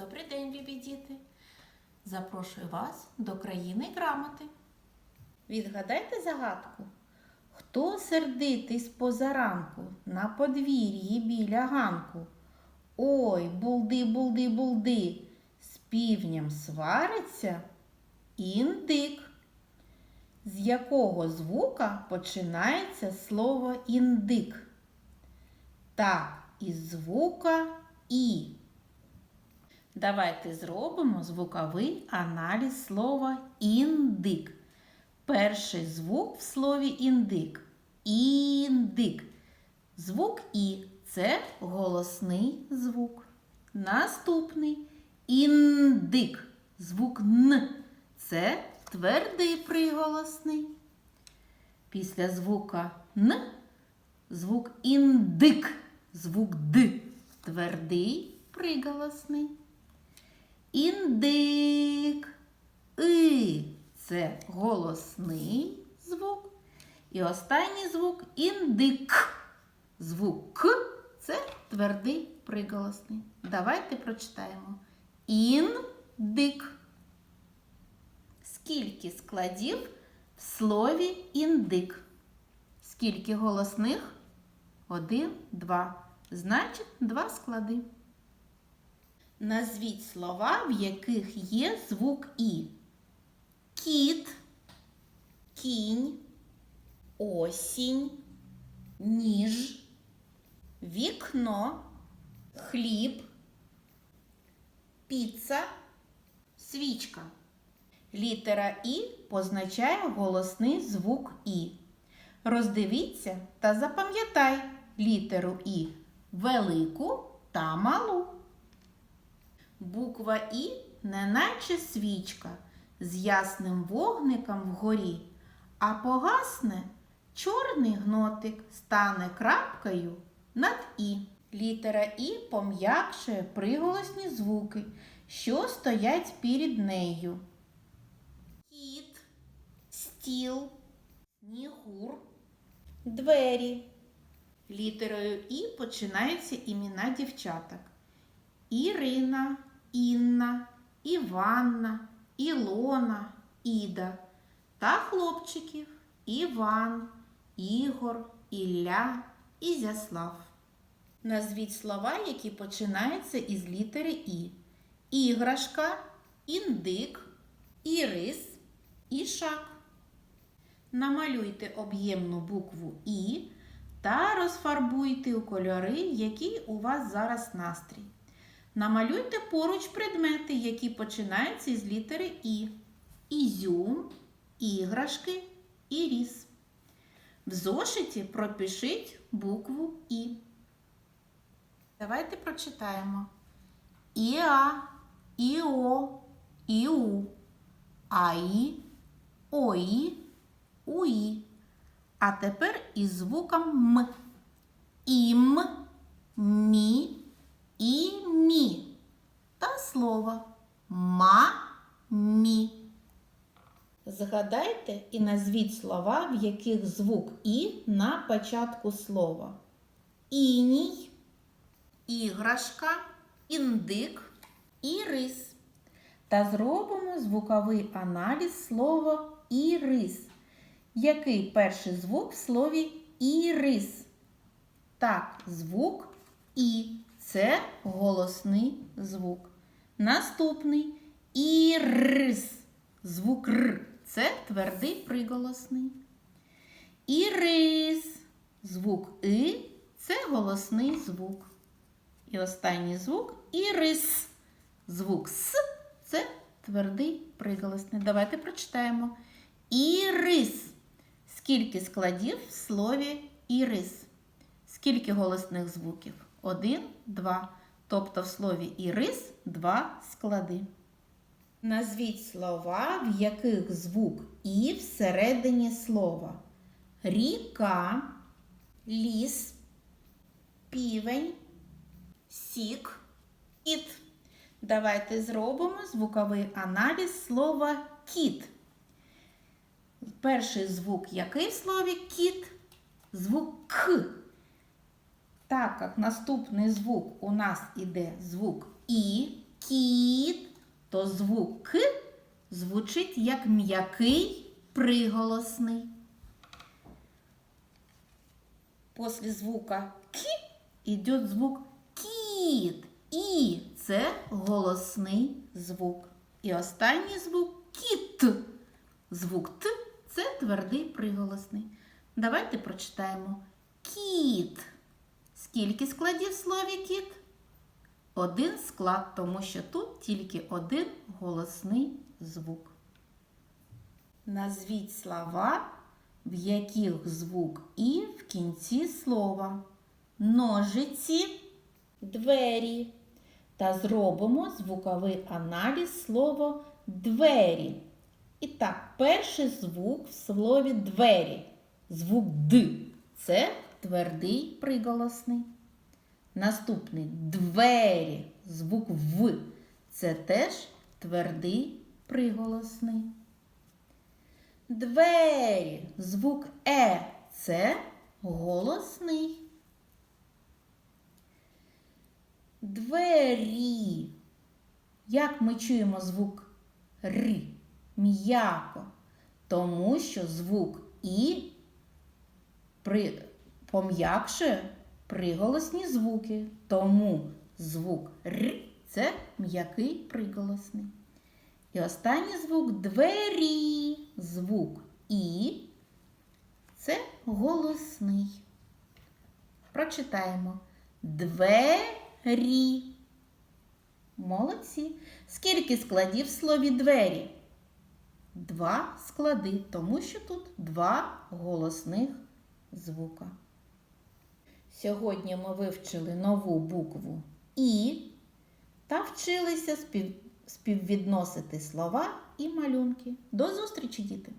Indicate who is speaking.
Speaker 1: Добрий день, любі діти! Запрошую вас до країни грамоти. Відгадайте загадку. Хто сердитий з позаранку на подвір'ї біля ганку? Ой, булди, булди, булди, з півням свариться індик. З якого звука починається слово індик? Так, із звука І. Давайте зробимо звуковий аналіз слова індик. Перший звук в слові індик. Індик. Звук І це голосний звук. Наступний індик. Звук Н. Це твердий приголосний. Після звука Н звук індик. Звук Д. Твердий приголосний. Індик. И. Це голосний звук. І останній звук індик. Звук К це твердий приголосний. Давайте прочитаємо. Індик. Скільки складів в слові індик? Скільки голосних? Один, два. Значить, два склади. Назвіть слова, в яких є звук І. Кіт, кінь, осінь, ніж, вікно, хліб, піца, свічка. Літера І позначає голосний звук І. Роздивіться та запам'ятай літеру І велику та малу. Буква І неначе свічка з ясним вогником вгорі, а погасне чорний гнотик стане крапкою над І. Літера І пом'якшує приголосні звуки, що стоять перед нею. Кіт, стіл, снігур, двері. Літерою І починаються імена дівчаток. Ірина, Інна, Іванна, Ілона, Іда та хлопчиків Іван, Ігор, Ілля, Ізяслав. Назвіть слова, які починаються із літери І. Іграшка, індик, ірис, ішак. Намалюйте об'ємну букву І та розфарбуйте у кольори, який у вас зараз настрій. Намалюйте поруч предмети, які починаються з літери І. Ізюм, іграшки, іріс. В зошиті пропишіть букву І. Давайте прочитаємо. Іа, Іо, Іу, АІ, ОІ, УІ. А тепер із звуком М. Ім, мі, і мі. Та слово ма, мі. Згадайте і назвіть слова, в яких звук І на початку слова. Іній, іграшка, індик, ірис. Та зробимо звуковий аналіз слова ірис. Який перший звук в слові ірис? Так, звук І. Це голосний звук. Наступний ірис. Звук Р. Це твердий приголосний. Ірис. Звук И це голосний звук. І останній звук ірис. Звук С це твердий приголосний. Давайте прочитаємо. Ірис. Скільки складів в слові ірис? Скільки голосних звуків? Один, два. Тобто в слові ірис два склади. Назвіть слова, в яких звук І всередині слова. Ріка, ліс, півень, сік, кіт. Давайте зробимо звуковий аналіз слова кіт. Перший звук який в слові кіт? Звук К. Так як наступний звук у нас іде звук І, кі, то звук К звучить як м'який приголосний. После звука К йде звук кіт. І це голосний звук. І останній звук кіт. Звук Т це твердий приголосний. Давайте прочитаємо кіт. Скільки складів в слові кіт? Один склад, тому що тут тільки один голосний звук. Назвіть слова, в яких звук І в кінці слова. Ножиці, двері. Та зробимо звуковий аналіз слова двері. І так, перший звук в слові двері. Звук Д. Це твердий приголосний. Наступний двері. Звук В. Це теж твердий приголосний. Двері. Звук Е. Це голосний. Двері. Як ми чуємо звук Р? М'яко. Тому що звук І при... пом'якшує приголосні звуки. Тому звук Р це м'який приголосний. І останній звук двері. Звук І це голосний. Прочитаємо двері. Молодці. Скільки складів в слові двері? Два склади, тому що тут два голосних звука. Сьогодні ми вивчили нову букву І та вчилися спів... співвідносити слова і малюнки. До зустрічі, діти!